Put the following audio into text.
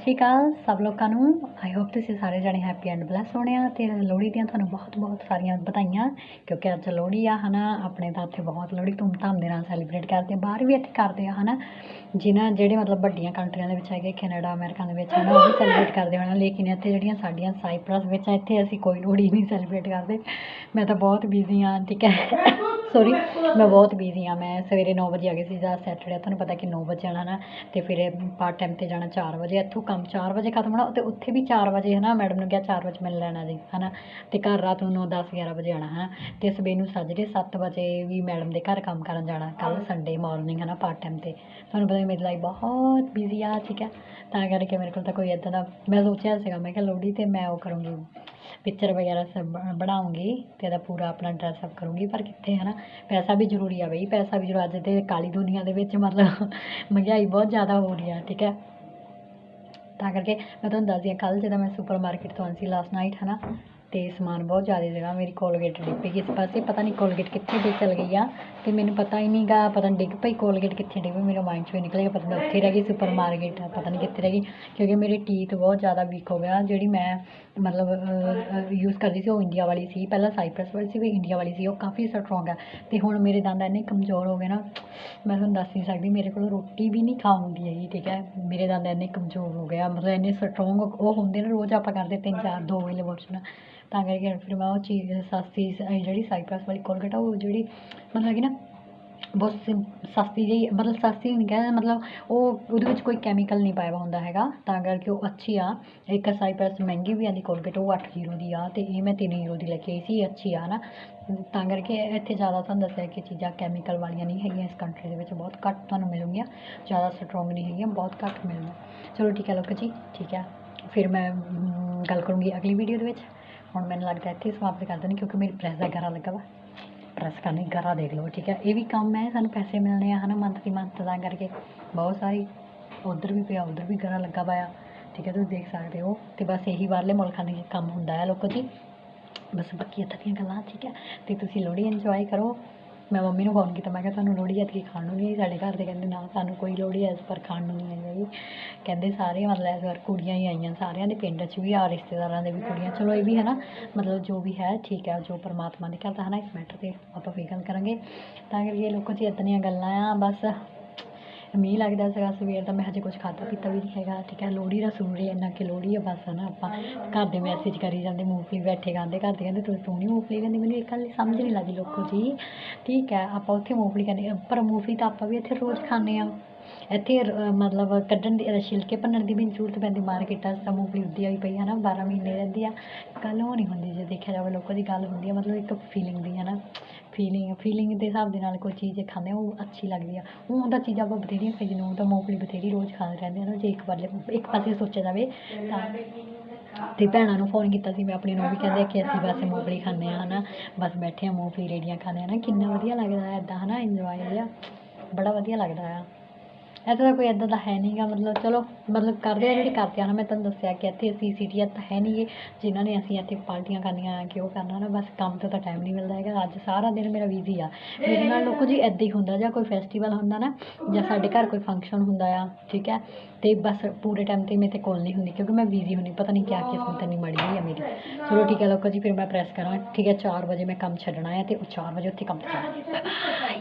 ਸਤਿ ਸ਼੍ਰੀ ਅਕਾਲ ਸਭ ਲੋਕਾਂ ਨੂੰ। ਆਈ ਹੋਪ ਤੁਸੀਂ ਸਾਰੇ ਜਣੇ ਹੈਪੀ ਐਂਡ ਬਲੈਸ ਹੋਣੇ ਆ ਤੇ ਲੋਹੜੀ ਦੀਆਂ ਤੁਹਾਨੂੰ ਬਹੁਤ ਬਹੁਤ ਸਾਰੀਆਂ ਵਧਾਈਆਂ, ਕਿਉਂਕਿ ਅੱਜ ਲੋਹੜੀ ਆ, ਹਨਾ। ਆਪਣੇ ਤਾਂ ਇੱਥੇ ਬਹੁਤ ਲੋਹੜੀ ਧੂਮਧਾਮ ਦੇ ਨਾਲ ਸੈਲੀਬ੍ਰੇਟ ਕਰਦੇ ਆ, ਬਾਹਰ ਵੀ ਇੱਥੇ ਕਰਦੇ ਆ, ਹਨਾ। ਜਿਨ੍ਹਾਂ, ਜਿਹੜੇ ਮਤਲਬ ਵੱਡੀਆਂ ਕੰਟਰੀਆਂ ਦੇ ਵਿੱਚ ਹੈਗੇ ਕੈਨੇਡਾ ਅਮਰੀਕਾ ਦੇ ਵਿੱਚ, ਹਨਾ, ਉਹ ਵੀ ਸੈਲੀਬ੍ਰੇਟ ਕਰਦੇ ਹੋਣਾ ਲੇਕਿਨ ਇੱਥੇ ਜਿਹੜੀਆਂ ਸਾਡੀਆਂ ਸਾਈਪਰਸ ਵਿੱਚ ਆ, ਇੱਥੇ ਅਸੀਂ ਕੋਈ ਲੋਹੜੀ ਨਹੀਂ ਸੈਲੀਬ੍ਰੇਟ ਕਰਦੇ। ਮੈਂ ਤਾਂ ਬਹੁਤ ਬਿਜ਼ੀ ਹਾਂ ਠੀਕ ਹੈ। ਸੋਰੀ ਮੈਂ ਬਹੁਤ ਬਿਜ਼ੀ ਹਾਂ। ਮੈਂ ਸਵੇਰੇ ਨੌ ਵਜੇ ਆ ਗਈ ਸੀ, ਜਾਂ ਸੈਟਰਡੇ ਤੁਹਾਨੂੰ ਪਤਾ ਕਿ ਨੌ ਵਜੇ ਜਾਣਾ ਨਾ ਅਤੇ ਫਿਰ ਪਾਰਟ ਟਾਈਮ ਤੇ ਜਾਣਾ ਚਾਰ ਵਜੇ। ਇੱਥੋਂ ਕੰਮ ਚਾਰ ਵਜੇ ਖਤਮ ਹੋਣਾ ਅਤੇ ਉੱਥੇ ਵੀ ਚਾਰ ਵਜੇ ਹੈ ਨਾ ਮੈਡਮ ਨੂੰ ਕਿਹਾ ਚਾਰ ਵਜੇ ਮਿਲ ਲੈਣਾ ਜੀ ਹੈ ਨਾ ਅਤੇ ਘਰ ਰਾਤ ਨੂੰ 9 10 11 ਵਜੇ ਆਉਣਾ ਹੈ ਨਾ ਅਤੇ ਸਵੇਰ ਨੂੰ ਸਾਜਰੇ ਸੱਤ ਵਜੇ ਵੀ ਮੈਡਮ ਦੇ ਘਰ ਕੰਮ ਕਰਨ ਜਾਣਾ, ਕੱਲ੍ਹ ਸੰਡੇ ਮੋਰਨਿੰਗ ਹੈ ਨਾ ਪਾਰਟ ਟਾਈਮ ਤੇ। ਤੁਹਾਨੂੰ ਪਤਾ ਮੇਰੀ ਲਾਈਫ ਬਹੁਤ ਬਿਜ਼ੀ ਆ, ਠੀਕ ਹੈ ਤਾਂ ਕਰਕੇ ਮੇਰੇ ਕੋਲ ਤਾਂ ਕੋਈ ਇੱਦਾਂ ਦਾ, ਮੈਂ ਸੋਚਿਆ ਸੀਗਾ, ਮੈਂ ਕਿਹਾ ਲੋਹੜੀ ਤੇ ਮੈਂ ਉਹ ਕਰੂੰਗੀ ਪਿਕਚਰ ਵਗੈਰਾ ਸਭ ਬਣਾਉਂਗੀ ਅਤੇ ਇਹਦਾ ਪੂਰਾ ਆਪਣਾ ਡਰੈਸ ਅਪ ਕਰੂੰਗੀ, ਪਰ ਕਿੱਥੇ ਹੈ ਨਾ ਪੈਸਾ ਵੀ ਜ਼ਰੂਰੀ ਆ ਬਈ, ਪੈਸਾ ਵੀ ਜ਼ਰੂਰ ਅੱਜ ਦੇ ਕਾਲੀ ਦੁਨੀਆ ਦੇ ਵਿੱਚ ਮਤਲਬ ਮਹਿੰਗਾਈ ਬਹੁਤ ਜ਼ਿਆਦਾ ਹੋ ਰਹੀ ਆ, ਠੀਕ ਹੈ? ਤਾਂ ਕਰਕੇ ਮੈਂ ਤੁਹਾਨੂੰ ਦੱਸਦੀ ਹਾਂ, ਕੱਲ੍ਹ ਜਦੋਂ ਮੈਂ ਸੁਪਰ ਮਾਰਕੀਟ ਤੋਂ ਆਈ ਸੀ ਲਾਸਟ ਨਾਈਟ ਹੈ ਨਾ ਅਤੇ ਸਮਾਨ ਬਹੁਤ ਜ਼ਿਆਦਾ ਸੀਗਾ, ਮੇਰੀ ਕੋਲਗੇਟ ਡਿੱਗ ਪਈ ਕਿਸ ਪਾਸੇ ਪਤਾ ਨਹੀਂ ਕੋਲਗੇਟ ਕਿੱਥੇ ਡੇ ਚਲ ਗਈ ਆ ਅਤੇ ਮੈਨੂੰ ਪਤਾ ਹੀ ਨਹੀਂ ਗਾ ਪਤਾ ਨਹੀਂ ਡਿੱਗ ਪਈ ਕੋਲਗੇਟ ਕਿੱਥੇ ਡਿੱਗ ਪਈ, ਮੇਰੇ ਮਾਇੰਡ 'ਚੋਂ ਹੀ ਨਿਕਲ ਗਿਆ, ਪਤਾ ਨਹੀਂ ਉੱਥੇ ਰਹਿ ਗਈ ਸੁਪਰ ਮਾਰਕੀਟ ਪਤਾ ਨਹੀਂ ਕਿੱਥੇ ਰਹਿ ਗਈ, ਕਿਉਂਕਿ ਮੇਰੇ ਟੀਥ ਬਹੁਤ ਜ਼ਿਆਦਾ ਵੀਕ ਹੋ ਗਿਆ ਜਿਹੜੀ ਮੈਂ, ਮਤਲਬ ਯੂਜ਼ ਕਰਦੀ ਸੀ ਉਹ ਇੰਡੀਆ ਵਾਲੀ ਸੀ, ਪਹਿਲਾਂ ਸਾਈਪਰਸ ਵਾਲੀ ਸੀ ਵੀ ਇੰਡੀਆ ਵਾਲੀ ਸੀ, ਉਹ ਕਾਫੀ ਸਟਰੋਂਗ ਆ ਅਤੇ ਹੁਣ ਮੇਰੇ ਦੰਦ ਇੰਨੇ ਕਮਜ਼ੋਰ ਹੋ ਗਏ ਨਾ, ਮੈਂ ਤੁਹਾਨੂੰ ਦੱਸ ਨਹੀਂ ਸਕਦੀ, ਮੇਰੇ ਕੋਲ ਰੋਟੀ ਵੀ ਨਹੀਂ ਖਾ ਹੁੰਦੀ ਹੈਗੀ, ਠੀਕ ਹੈ, ਮੇਰੇ ਦੰਦ ਇੰਨੇ ਕਮਜ਼ੋਰ ਹੋ ਗਿਆ ਮਤਲਬ ਇੰਨੇ ਸਟਰੋਂਗ ਉਹ ਹੁੰਦੇ ਨੇ, ਰੋਜ਼ ਆਪਾਂ ਕਰਦੇ ਤਿੰਨ ਚਾਰ ਦੋ ਵੇਲੇ ਵਾਸ਼ ਤਾਂ ਕਰਕੇ ਫਿਰ ਮੈਂ ਉਹ ਚੀਜ਼ ਸਸਤੀ ਸ- ਜਿਹੜੀ ਸਾਈਪਰਸ ਵਾਲੀ ਕੋਲਗੇਟ ਆ ਉਹ ਜਿਹੜੀ ਮਤਲਬ ਕਿ ਨਾ ਬਹੁਤ ਸਿੰ- ਸਸਤੀ ਜਿਹੀ, ਮਤਲਬ ਸਸਤੀ ਨਹੀਂ ਕਹਿੰਦਾ ਮਤਲਬ ਉਹ, ਉਹਦੇ ਵਿੱਚ ਕੋਈ ਕੈਮੀਕਲ ਨਹੀਂ ਪਾਇਆ ਹੁੰਦਾ ਹੈਗਾ, ਤਾਂ ਕਰਕੇ ਉਹ ਅੱਛੀ ਆ। ਇੱਕ ਸਾਈਪਰਸ ਮਹਿੰਗੀ ਵੀ ਆਉਂਦੀ ਕੋਲਗੇਟ ਉਹ ਅੱਠ ਯੂਰੋ ਦੀ ਆ ਅਤੇ ਇਹ ਮੈਂ ਤਿੰਨ ਯੂਰੋ ਦੀ ਲੈ ਕੇ ਆਈ ਸੀ ਅੱਛੀ ਆ ਨਾ। ਤਾਂ ਕਰਕੇ ਇੱਥੇ ਜ਼ਿਆਦਾ ਤੁਹਾਨੂੰ ਦੱਸਿਆ ਕਿ ਚੀਜ਼ਾਂ ਕੈਮੀਕਲ ਵਾਲੀਆਂ ਨਹੀਂ ਹੈਗੀਆਂ, ਇਸ ਕੰਟਰੀ ਦੇ ਵਿੱਚ ਬਹੁਤ ਘੱਟ ਤੁਹਾਨੂੰ ਮਿਲੂਗੀਆਂ ਜ਼ਿਆਦਾ ਸਟਰੋਂਗ ਨਹੀਂ ਹੈਗੀਆਂ, ਬਹੁਤ ਘੱਟ ਮਿਲੂਗੀਆਂ ਚਲੋ ਠੀਕ ਹੈ ਲੋਕ ਜੀ, ਠੀਕ ਹੈ। ਫਿਰ ਮੈਂ ਗੱਲ ਕਰੂੰਗੀ ਅਗਲੀ ਵੀਡੀਓ ਦੇ ਵਿੱਚ। ਹੁਣ ਮੈਨੂੰ ਲੱਗਦਾ ਇੱਥੇ ਸਮਾਪਤ ਕਰ ਦੇਣੀ ਕਿਉਂਕਿ ਮੇਰੀ ਪ੍ਰੈਸ ਦਾ ਗਰਾ ਲੱਗਾ ਵਾ। ਪ੍ਰੈਸ ਕਰਨੀ, ਗਰਾ ਦੇਖ ਲਓ, ਠੀਕ ਹੈ? ਇਹ ਵੀ ਕੰਮ ਹੈ, ਸਾਨੂੰ ਪੈਸੇ ਮਿਲਣੇ ਆ, ਹਨਾ ਮੰਥ ਦੀ ਮੰਥ ਤਾਂ ਕਰਕੇ। ਬਹੁਤ ਸਾਰੀ, ਉਧਰ ਵੀ ਪਿਆ, ਉਧਰ ਵੀ ਗਰਾ ਲੱਗਾ ਵਾ ਠੀਕ ਹੈ, ਤੁਸੀਂ ਦੇਖ ਸਕਦੇ ਹੋ। ਤੇ ਬਸ ਇਹੀ ਬਾਹਰਲੇ ਮੁਲਕਾਂ ਦੇ ਕੰਮ ਹੁੰਦਾ ਹੈ ਲੋਕੋ ਜੀ। ਬਸ ਬਾਕੀ ਇੱਦਾਂ ਦੀਆਂ ਗੱਲਾਂ, ਠੀਕ ਹੈ? ਤੇ ਤੁਸੀਂ ਲੋਹੜੀ ਇੰਜੋਏ ਕਰੋ। ਮੈਂ ਮੰਮੀ ਨੂੰ ਫੋਨ ਕੀਤਾ, ਮੈਂ ਕਿਹਾ ਤੁਹਾਨੂੰ ਲੋਹੜੀ ਐਤਕੀ ਖਾਣ ਨੂੰ ਨਹੀਂ ਆਈ, ਸਾਡੇ ਘਰ ਦੇ ਕਹਿੰਦੇ ਨਾ ਸਾਨੂੰ ਕੋਈ ਲੋਹੜੀ ਇਸ ਵਾਰ ਖਾਣ ਨੂੰ ਨਹੀਂ ਆਈ ਹੈਗੀ। ਕਹਿੰਦੇ ਸਾਰੇ ਮਤਲਬ ਇਸ ਵਾਰ ਕੁੜੀਆਂ ਹੀ ਆਈਆਂ, ਸਾਰਿਆਂ ਦੇ ਪਿੰਡ 'ਚ ਵੀ ਆ, ਰਿਸ਼ਤੇਦਾਰਾਂ ਦੇ ਵੀ ਕੁੜੀਆਂ। ਚਲੋ ਇਹ ਵੀ ਹੈ ਨਾ, ਮਤਲਬ ਜੋ ਵੀ ਹੈ, ਠੀਕ ਹੈ, ਜੋ ਪਰਮਾਤਮਾ ਨੇ ਕਰਤਾ ਹੈ ਨਾ ਇਸ ਮੈਟਰ 'ਤੇ ਆਪਾਂ ਫਿਰ ਗੱਲ ਕਰਾਂਗੇ। ਤਾਂ ਕਰਕੇ ਲੋਕਾਂ 'ਚ ਇੱਦਾਂ ਦੀਆਂ ਗੱਲਾਂ ਆ, ਬਸ ਮੀਂਹ ਲੱਗਦਾ ਸੀਗਾ ਸਵੇਰ ਦਾ, ਮੈਂ ਹਜੇ ਕੁਛ ਖਾਧਾ ਪੀਤਾ ਵੀ ਨਹੀਂ ਹੈਗਾ। ਠੀਕ ਹੈ, ਲੋਹੜੀ ਦਾ ਸੂਰ ਇੰਨਾ ਕਿ ਲੋਹੜੀ ਆ ਬਸ ਹੈ ਨਾ ਆਪਾਂ। ਘਰ ਦੇ ਮੈਸੇਜ ਕਰੀ ਜਾਂਦੇ ਮੂੰਗਫਲੀ ਬੈਠੇ ਖਾਂਦੇ ਘਰ ਦੇ ਕਹਿੰਦੇ, ਤੂੰ ਸੋਹਣੀ ਮੂੰਗਫਲੀ ਕਹਿੰਦੇ ਮੈਨੂੰ ਇੱਕ ਗੱਲ ਸਮਝ ਨਹੀਂ ਲੱਗਦੀ ਲੋਕੋ ਜੀ। ਠੀਕ ਹੈ, ਆਪਾਂ ਉੱਥੇ ਮੂੰਗਫਲੀ ਕਹਿੰਦੇ, ਪਰ ਮੂੰਗਫਲੀ ਤਾਂ ਆਪਾਂ ਵੀ ਇੱਥੇ ਰੋਜ਼ ਖਾਂਦੇ ਹਾਂ। ਇੱਥੇ ਮਤਲਬ ਕੱਢਣ ਦੀ ਛਿਲਕੇ ਭੰਨਣ ਦੀ ਵੀ ਨਹੀਂ ਜ਼ਰੂਰਤ ਪੈਂਦੀ। ਮਾਰਕੀਟਾਂ 'ਚ ਤਾਂ ਮੂੰਗਫਲੀ ਉੱਦੀ ਆਈ ਪਈ ਹੈ ਨਾ 12 ਮਹੀਨੇ ਰਹਿੰਦੀ ਆ। ਗੱਲ ਉਹ ਨਹੀਂ ਹੁੰਦੀ ਜੇ ਦੇਖਿਆ ਜਾਵੇ, ਲੋਕਾਂ ਦੀ ਗੱਲ ਹੁੰਦੀ ਆ, ਮਤਲਬ ਇੱਕ ਫੀਲਿੰਗ ਦੀ ਹੈ ਨਾ। ਫੀਲਿੰਗ ਫੀਲਿੰਗ ਦੇ ਹਿਸਾਬ ਦੇ ਨਾਲ ਕੋਈ ਚੀਜ਼ ਖਾਂਦੇ ਉਹ ਅੱਛੀ ਲੱਗਦੀ ਆ। ਉਹ ਤਾਂ ਚੀਜ਼ਾਂ ਆਪਾਂ ਬਥੇਰੀਆਂ ਖਾਈ ਨੂੰ ਤਾਂ ਮੂੰਗਫਲੀ ਬਥੇਰੀ ਰੋਜ਼ ਖਾਂਦੇ ਰਹਿੰਦੇ ਆ ਨਾ, ਜੇ ਇੱਕ ਵਾਰ ਇੱਕ ਪਾਸੇ ਸੋਚਿਆ ਜਾਵੇ ਤਾਂ। ਅਤੇ ਭੈਣਾਂ ਨੂੰ ਫੋਨ ਕੀਤਾ ਸੀ, ਮੈਂ ਆਪਣੀ ਨੂੰ ਵੀ ਕਹਿੰਦੇ ਕਿ ਅਸੀਂ ਬਸ ਮੂੰਗਫਲੀ ਖਾਂਦੇ ਹਾਂ ਹੈ ਨਾ ਬਸ ਬੈਠੇ ਹਾਂ ਮੂੰਗਫਲੀ ਰੇੜੀਆਂ ਖਾਂਦੇ ਆ ਨਾ ਕਿੰਨਾ ਵਧੀਆ ਲੱਗਦਾ ਹੈ ਇਦਾਂ ਹਨਾ ਇੰਜੋਏ ਜਿਹਾ। ਬੜਾ ਵਧੀਆ ਲੱਗਦਾ ਆ। ਇੱਥੇ ਤਾਂ ਕੋਈ ਇੱਦਾਂ ਦਾ ਹੈ ਨਹੀਂਗਾ ਮਤਲਬ ਚਲੋ, ਮਤਲਬ ਕਰਦੇ ਆ ਜਿਹੜੇ ਕਰਦੇ ਆ ਨਾ, ਮੈਂ ਤੁਹਾਨੂੰ ਦੱਸਿਆ ਕਿ ਇੱਥੇ ਅਸੀਂ ਸਿਟੀ ਤਾਂ ਹੈ ਨਹੀਂ ਗੇ, ਜਿਨ੍ਹਾਂ ਨੇ ਅਸੀਂ ਇੱਥੇ ਪਾਰਟੀਆਂ ਕਰਨੀਆਂ ਆ ਕਿ ਉਹ ਕਰਨਾ ਨਾ, ਬਸ ਕੰਮ ਤੋਂ ਤਾਂ ਟਾਈਮ ਨਹੀਂ ਮਿਲਦਾ ਹੈਗਾ, ਅੱਜ ਸਾਰਾ ਦਿਨ ਮੇਰਾ ਬਿਜ਼ੀ ਆ। ਮੇਰੇ ਨਾਲ ਲੋਕੋ ਜੀ ਇੱਦਾਂ ਹੀ ਹੁੰਦਾ, ਜਾਂ ਕੋਈ ਫੈਸਟੀਵਲ ਹੁੰਦਾ ਨਾ, ਜਾਂ ਸਾਡੇ ਘਰ ਕੋਈ ਫੰਕਸ਼ਨ ਹੁੰਦਾ ਆ, ਠੀਕ ਹੈ ਅਤੇ ਬਸ ਪੂਰੇ ਟਾਈਮ ਤੇ ਮੇਰੇ ਤੇ ਕੋਲ ਨਹੀਂ ਹੁੰਦੀ, ਕਿਉਂਕਿ ਮੈਂ ਬਿਜ਼ੀ ਹੁੰਦੀ, ਪਤਾ ਨਹੀਂ ਕਿਆ ਕਿਸਮਤ ਇੰਨੀ ਮਾੜੀ ਹੋਈ ਆ ਮੇਰੀ। ਚਲੋ ਠੀਕ ਹੈ ਲੋਕੋ ਜੀ, ਫਿਰ ਮੈਂ ਪ੍ਰੈਸ ਕਰਾਂ, ਠੀਕ ਹੈ, ਚਾਰ ਵਜੇ ਮੈਂ ਕੰਮ ਛੱਡਣਾ ਹੈ ਅਤੇ ਉਹ ਚਾਰ ਵਜੇ ਉੱਥੇ ਕੰਮ ਤੇ ਜਾਣਾ ਬਾਏ